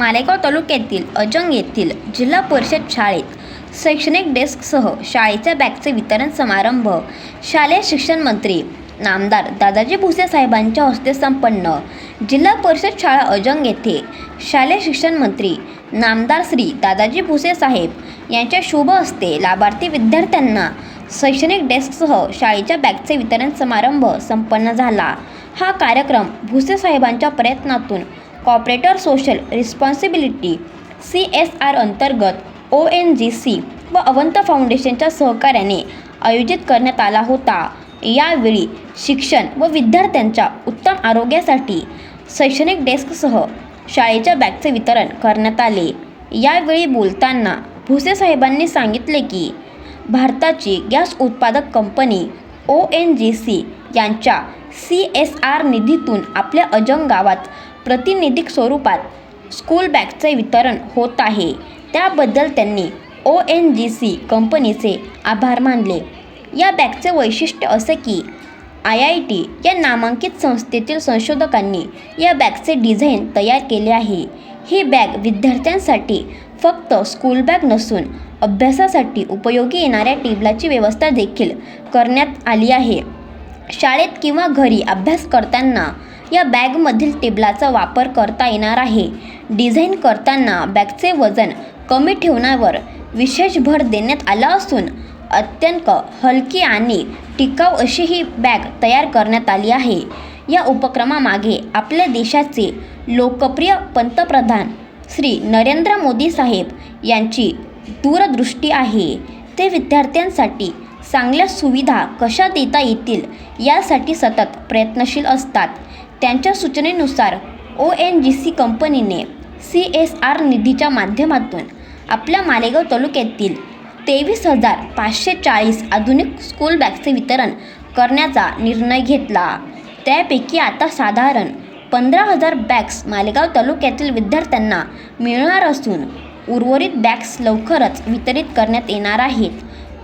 मालेगाव तालुक्यातील अजंग येथील जिल्हा परिषद शाळेत शैक्षणिक डेस्कसह शाळेच्या बॅगचे वितरण समारंभ. शालेय शिक्षण मंत्री नामदार दादाजी भुसे साहेबांच्या हस्ते संपन्न. जिल्हा परिषद शाळा अजंग येथे शालेय शिक्षण मंत्री नामदार श्री दादाजी भुसे साहेब यांच्या शुभ हस्ते लाभार्थी विद्यार्थ्यांना शैक्षणिक डेस्कसह शाळेच्या बॅगचे वितरण समारंभ संपन्न झाला. हा कार्यक्रम भुसे साहेबांच्या प्रयत्नातून corporate social responsibility C S R अंतर्गत ओ एन जी सी व अवंत फाउंडेशनच्या सहकार्याने आयोजित करण्यात आला होता. यावेळी शिक्षण व विद्यार्थ्यांच्या उत्तम आरोग्यासाठी शैक्षणिक डेस्कसह शाळेच्या बॅगचे वितरण करण्यात आले. यावेळी बोलताना भुसे साहेबांनी सांगितले की भारताची गॅस उत्पादक company O N G C यांच्या सी एस आर निधीतून आपल्या अजंग गावात प्रतिनिधिक स्वरूपात स्कूल बॅगचे वितरण होत आहे. त्याबद्दल त्यांनी ओ एन जी सी कंपनीचे आभार मानले. या बॅगचे वैशिष्ट्य असे की आय आय टी या नामांकित संस्थेतील संशोधकांनी या बॅगचे डिझाईन तयार केले आहे. ही बॅग विद्यार्थ्यांसाठी फक्त स्कूल बॅग नसून अभ्यासासाठी उपयोगी येणाऱ्या टेबलाची व्यवस्था देखील करण्यात आली आहे. शाळेत किंवा घरी अभ्यास करताना या बॅगमधील टेबलाचा वापर करता येणार आहे. डिझाईन करताना बॅगचे वजन कमी ठेवण्यावर विशेष भर देण्यात आला असून अत्यंत हलकी आणि टिकाऊ अशी ही बॅग तयार करण्यात आली आहे. या उपक्रमामागे आपल्या देशाचे लोकप्रिय पंतप्रधान श्री नरेंद्र मोदी साहेब यांची दूरदृष्टी आहे. ते विद्यार्थ्यांसाठी चांगल्या सुविधा कशा देता येतील यासाठी सतत प्रयत्नशील असतात. त्यांच्या सूचनेनुसार ओ एन जी सी कंपनीने सी एस आर निधीच्या माध्यमातून आपल्या मालेगाव तालुक्यातील तेवीस हजार पाचशे चाळीस आधुनिक स्कूल बॅगचे वितरण करण्याचा निर्णय घेतला. त्यापैकी आता साधारण पंधरा हजार बॅग्स मालेगाव तालुक्यातील विद्यार्थ्यांना मिळणार असून उर्वरित बॅग्स लवकरच वितरित करण्यात येणार आहेत.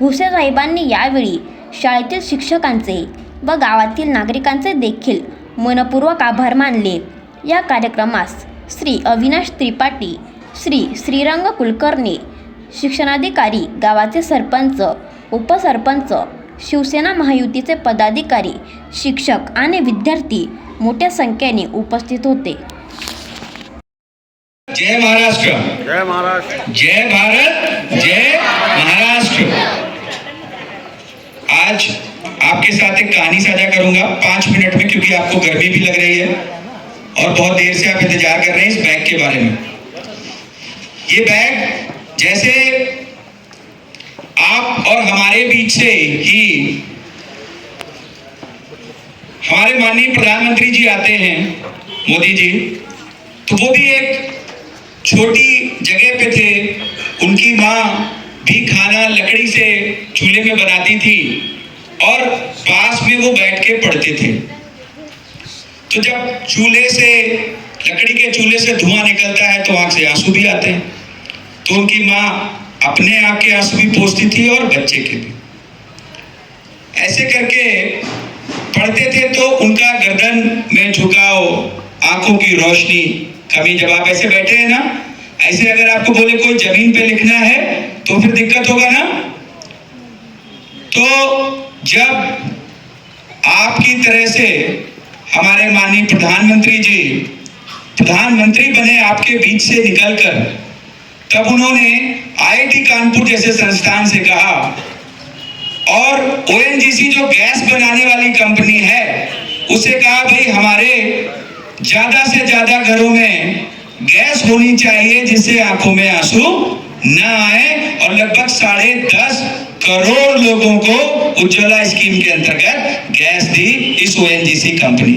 भुसेसाहेबांनी यावेळी शाळेतील शिक्षकांचे व गावातील नागरिकांचे देखील मनपूर्वक आभार मानले. या कार्यक्रमास श्री अविनाश त्रिपाठी श्री श्रीरंग कुलकर्णी शिक्षणाधिकारी गावाचे सरपंच उपसरपंच शिवसेना महायुतीचे पदाधिकारी शिक्षक आणि विद्यार्थी मोठ्या संख्येने उपस्थित होते. जय महाराष्ट्र. जय महाराष्ट्र. जय भारत. जय महाराष्ट्र. आज आपके साथ एक कहानी साझा करूँगा पाँच मिनट में, क्योंकि आपको गर्मी भी लग रही है और बहुत देर से आप इंतज़ार कर रहे हैं इस बैग के बारे में। ये बैग जैसे आप और हमारे बीच से ही हमारे माननीय प्रधानमंत्री जी आते हैं, मोदी जी तो वो भी एक छोटी जगह पे थे। उनकी माँ भी खाना लकड़ी से चूल्हे में बनाती थी। और पास में वो बैठ के पढ़ते थे। तो जब चूल्हे से, लकड़ी के चूल्हे से धुआँ निकलता है तो आँख से आँसू भी आते हैं। तो उनकी माँ अपने आँख के आँसू भी पोसती थी और बच्चे के भी। ऐसे करके पढ़ते थे तो उनका गर्दन में झुकाव, आँखों की रोशनी, कमी जब आप ऐसे बैठे हैं ना, ऐसे अगर आपको बोले कोई ज़मीन पे लिखना है तो फिर दिक्कत होगा ना? तो जब आपकी तरह से हमारे माननीय प्रधानमंत्री जी, प्रधानमंत्री बने आपके बीच से निकलकर, तब उन्होंने आईआईटी कानपुर जैसे संस्थान से कहा, और ओएनजीसी जो गैस बनाने वाली कंपनी है, उसे कहा, भाई, हमारे ज़्यादा से ज़्यादा घरों में गैस होनी चाहिए, जिससे आँखों में आँसू न आए और लगभग साढ़े दस करोड़ लोगों को उज्ज्वला स्कीम के अंतर्गत गैस दी इस ओएनजीसी कंपनी।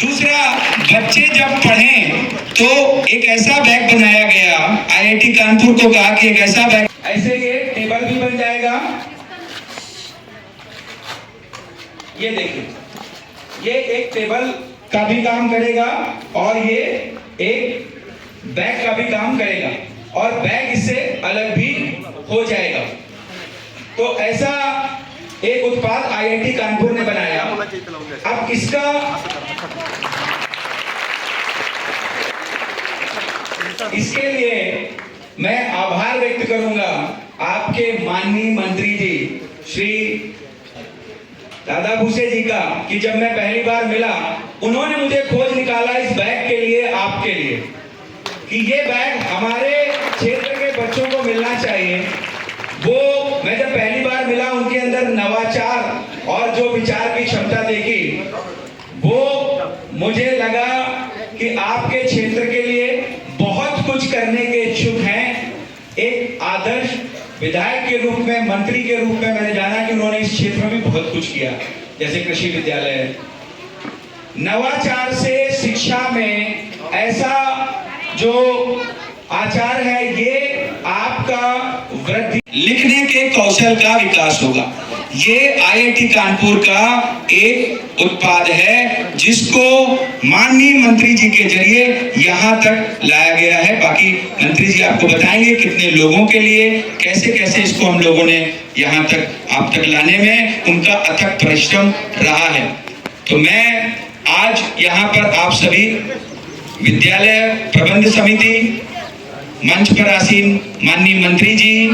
दूसरा, बच्चे जब पढ़े तो एक ऐसा बैग बनाया गया आईआईटी कानपुर को कहा कि एक ऐसा बैग ऐसे ये टेबल भी बन जाएगा। ये देखिए, ये एक टेबल का भी काम करेगा, और ये एक बैग का भी काम करेगा और बैग इससे अलग भी हो जाएगा। तो ऐसा एक उत्पाद आईआईटी कानपुर ने बनाया। अब इसका इसके लिए मैं आभार व्यक्त करूँगा आपके माननीय मंत्री जी, श्री दादा भूसे जी का, कि जब मैं पहली बार मिला, उन्होंने मुझे खोज निकाला इस बैग के लिए, आपके लिए। कि ये बैग हमारे क्षेत्र के बच्चों को मिलना चाहिए। वो, मैं जब पहली बार मिला उनके अंदर नवाचार और जो विचार की क्षमता देखी, वो मुझे लगा कि आपके क्षेत्र के लिए बहुत कुछ करने के इच्छुक हैं। एक आदर्श विधायक के रूप में, मंत्री के रूप में मैंने जाना कि उन्होंने इस क्षेत्र में भी बहुत कुछ किया, जैसे कृषि विद्यालय। नवाचार से शिक्षा में ऐसा जो आचार है, ये आपका वृद्धि। लिखने के कौशल का विकास होगा। ये आईआईटी कानपुर का एक उत्पाद है, जिसको माननीय मंत्री जी के ज़रिए यहाँ तक लाया गया है। बाकी मंत्री जी आपको बताएँगे कितने लोगों के लिए कैसे कैसे इसको हम लोगों ने यहाँ तक, आप तक लाने में उनका अथक परिश्रम रहा है। तो मैं आज यहाँ पर आप सभी विद्यालय प्रबंध समिति, मंच पर आसीन माननीय मंत्री जी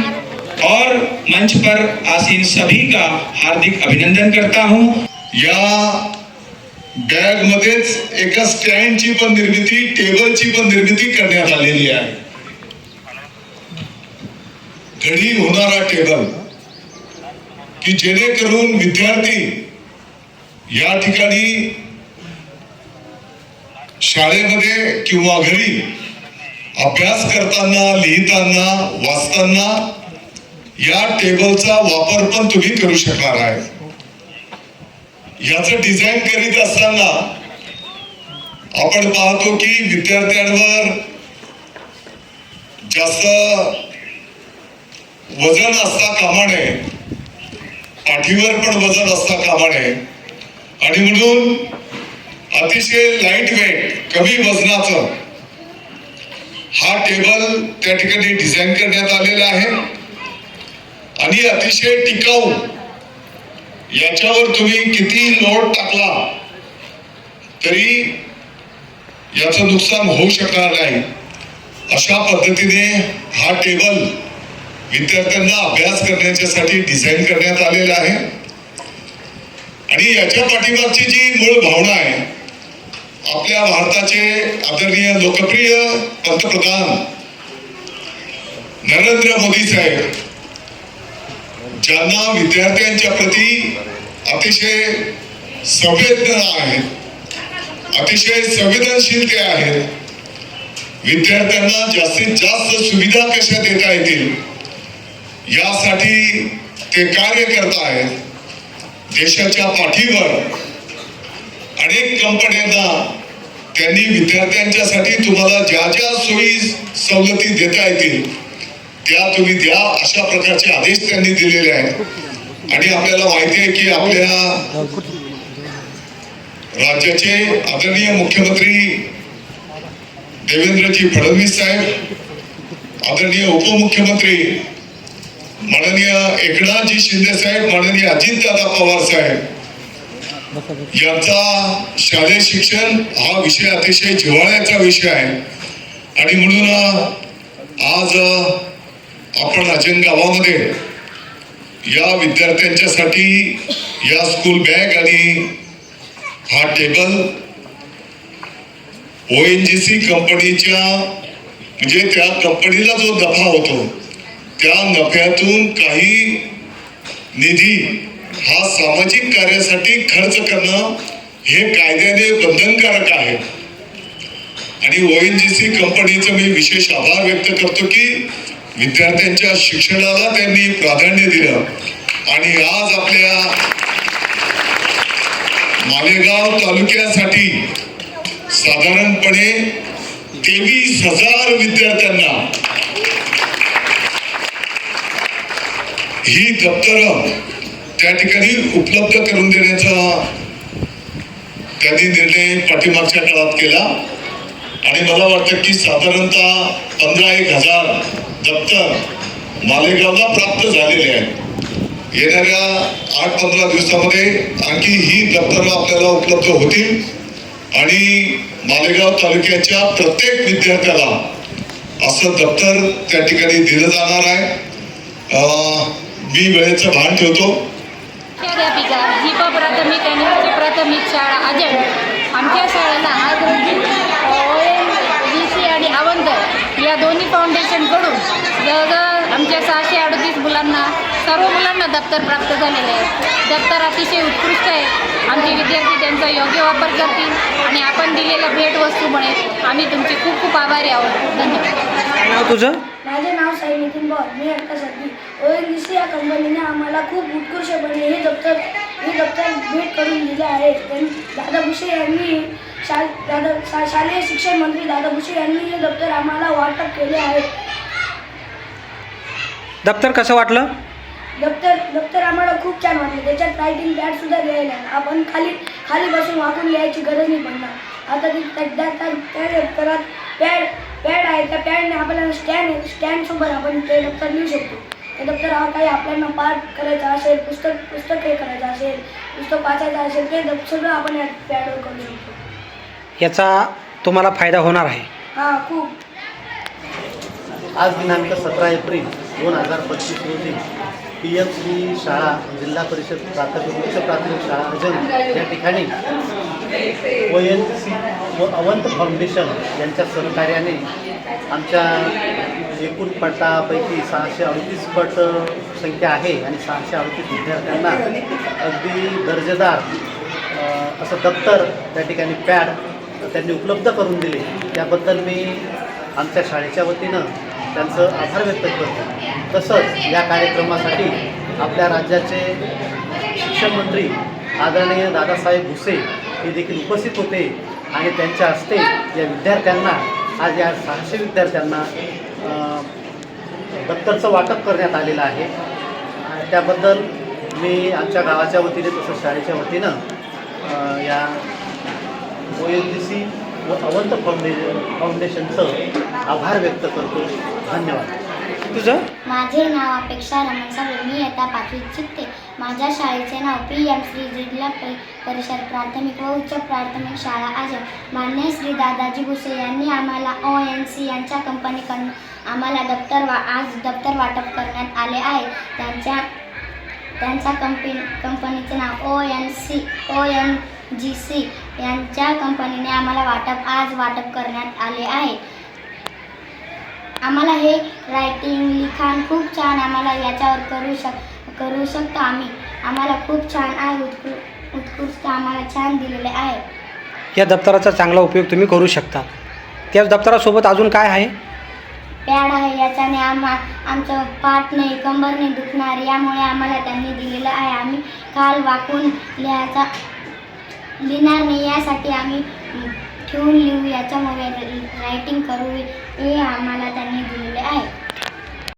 और मंच पर आसीन सभी का हार्दिक अभिनंदन करता हूँ। या बॅग मध्येच एका स्टँडची पण निर्मिती, टेबलची पण निर्मिती करण्यात आलेली आहे. घडी होणारा टेबल की जेणेकरून विद्यार्थी या ठिकाणी शाळेमध्ये किंवा घरी अभ्यास करताना लिहिताना वाचताना या टेबलचा वापर पण तुम्ही करू शकणार आहे. याचं डिझाईन करीत असताना आपण पाहतो की विद्यार्थ्यांवर जास्त वजन असता कामा नये पाठीवर पण वजन असता कामा नये आणि म्हणून अतिशय लाइट वेट कमी वजनाचं. हा टेबल त्या ठिकाणी डिझाईन करण्यात आलेला आहे. आणि अतिशय टिकाऊ. याच्यावर तुम्ही किती लोड टाकला तरी याचं नुकसान होऊ शकणार नाही. अशा पद्धतीने हा टेबल विद्यार्थ्यांना अभ्यास करण्याच्यासाठी डिझाईन करण्यात आलेला आहे. आणि याच्या पाठीमागची जी मूळ भावना आहे आपल्या भारताचे आदरणीय लोकप्रिय पंतप्रधान नरेंद्र मोदी साहेब ज्यांना विद्यार्थ्यांच्या प्रती अतिशय संवेदना आहेत अतिशय संवेदनशील ते आहेत विद्यार्थ्यांना जास्तीत जास्त सुविधा कशा देता येतील यासाठी ते कार्य करत आहेत. देशाच्या पाठीवर अनेक कंपन्यांना त्यांनी विद्यार्थ्यांच्यासाठी तुम्हाला ज्या ज्या सोयी सवलती देता येतील त्या तुम्ही द्या अशा प्रकारचे आदेश त्यांनी दिलेले आहेत. आणि आपल्याला माहिती आहे की आपल्या राज्याचे आदरणीय मुख्यमंत्री देवेंद्रजी फडणवीस साहेब आदरणीय उपमुख्यमंत्री माननीय एकनाथजी शिंदे साहेब माननीय अजितदादा पवार साहेब यांचा शालेय शिक्षण हा विषय अतिशय जिव्हाळ्याचा विषय आहे. आणि म्हणून आज आपण अजन गावामध्ये या विद्यार्थ्यांच्यासाठी या स्कूल बॅग आणि हा table O N G C कंपनीच्या म्हणजे त्या कंपनीला जो नफा होतो त्या नफ्यातून काही निधी हा सामाजिक कार्यासाठी खर्च करणं हे कायद्याने बंधनकारक आहे. आणि ओ एन जी सी कंपनीचं मी विशेष आभार व्यक्त करतो की विद्यार्थ्यांच्या शिक्षणाला त्यांनी प्राधान्य दिलं. आणि आज आपल्या मालेगाव तालुक्यासाठी साधारणपणे तेवीस हजार विद्यार्थ्यांना ही दप्तरं त्या ठिकाणी उपलब्ध करून देण्याचा त्यांनी निर्णय पाठीमागच्या काळात केला. आणि मला वाटतं की साधारणतः पंधरा एक हजार दप्तर मालेगावला प्राप्त झालेले आहेत. येणाऱ्या आठ पंधरा दिवसामध्ये आणखी ही दप्तरं आपल्याला उपलब्ध होतील. आणि मालेगाव तालुक्याच्या प्रत्येक विद्यार्थ्याला असं दप्तर त्या ठिकाणी दिलं जाणार आहे. मी वेळेचं भान ठेवतो. मुख्याध्यापिका दीपा प्राथमिक आणि उच्च प्राथमिक शाळा. अजय आमच्या शाळेला आज रोजी ओ एम जी सी आणि आवंत या दोन्ही फाउंडेशनकडून जवळजवळ आमच्या सहाशे अडतीस मुलांना सर्व मुलांना दप्तर प्राप्त झालेले आहे दप्तर अतिशय उत्कृष्ट आहे. आमचे विद्यार्थी त्यांचा योग्य वापर करतील आणि आपण दिलेल्या भेटवस्तूमुळे आम्ही तुमचे खूप खूप आभारी आहोत. धन्यवाद. तुझं? माझे नाव साई नितीन पवार मी आता सध्या ओ एन जी सी या कंपनीने आम्हाला खूप उत्कृष्टपणे हे दप्तर हे दप्तर भेट करून दिले आहे दादा भुसे यांनी शा दादा शा शालेय शिक्षण मंत्री दादा भुसे यांनी हे दप्तर आम्हाला वाटप केले आहे दप्तर कसं वाटलं दप्तर दप्तर आम्हाला खूप छान वाटले त्याच्यात रायटिंग पॅड सुद्धा लिहायला. आपण खाली खाली बसून वाकून लिहायची गरज नाही पडणार आता ती त्या दप्तरात पॅड पॅड आहे त्या पॅडने आपल्याला स्टँड आहे. स्टँडसोबत आपण ते दप्तर लिहू शकतो. ते दप्तर हा काही आपल्याला पाठ करायचा असेल पुस्तक पुस्तक हे करायचं असेल पुस्तक वाचायचं असेल ते दप सगळं आपण या पॅडवर करू शकतो. याचा तुम्हाला फायदा होणार आहे. हां खूप. आज दिनांक सतरा एप्रिल दोन हजार पंचवीस रोजी पी एम सी शाळा जिल्हा परिषद प्राथमिक उच्च प्राथमिक शाळा अजून या ठिकाणी ओ एन सी व अवंत फाउंडेशन यांच्या सहकार्याने आमच्या एकूण पटापैकी सहाशे अडतीस पट संख्या आहे आणि सहाशे अडतीस विद्यार्थ्यांना अगदी दर्जेदार असं दप्तर त्या ठिकाणी पॅड त्यांनी उपलब्ध करून दिले. त्याबद्दल मी आमच्या शाळेच्या वतीनं त्यांचं आभार व्यक्त करतो. तसंच या कार्यक्रमासाठी आपल्या राज्याचे शिक्षण मंत्री आदरणीय दादासाहेब भुसे हे देखील उपस्थित होते. आणि त्यांच्या हस्ते या विद्यार्थ्यांना आज या सहाशे विद्यार्थ्यांना अ, दप्तरचं वाटप करण्यात आलेलं आहे. आणि त्याबद्दल मी आमच्या गावाच्या वतीने तसंच शाळेच्या वतीनं या ओ एन जी सी व अवंत फाउंडे फाउंडेशनचं आभार व्यक्त करतो. धन्यवाद. तुझं? माझे नाव अपेक्षा रमण साबळे मी इयत्ता पाचवीत शिकते माझ्या शाळेचे नाव पी एम श्री जिल्हा परि परिषद प्राथमिक व उच्च प्राथमिक शाळा आहे. मान्य श्री दादाजी भुसे यांनी आम्हाला ओ एन सी यांच्या कंपनीकडून आम्हाला दप्तर वा आज दप्तर वाटप करण्यात आले आहे. त्यांच्या त्यांच्या कंपनी कंपनीचे नाव O N C O N G C यांच्या कंपनीने आम्हाला वाटप आज वाटप करण्यात आले आहे. आम्हाला हे रायटिंग लिखाण खूप छान आम्हाला याच्यावर करू शक करू शकतो आम्ही. आम्हाला खूप छान आहे उत्कृ उत्कृष्ट आम्हाला छान दिलेले आहे. या दप्तराचा चांगला उपयोग तुम्ही करू शकता. त्याच दप्तरासोबत अजून काय आहे? पॅड आहे याच्याने आम्हा आमचं पाठ नाही कंबर नाही दुखणार यामुळे आम्हाला त्यांनी दिलेलं आहे. आम्ही काल वाकून लिहायचा लिहिणार नाही यासाठी आम्ही ठेवून लिहू याच्यामुळे रायटिंग करू हे आम्हाला त्यांनी दिलेले आहे.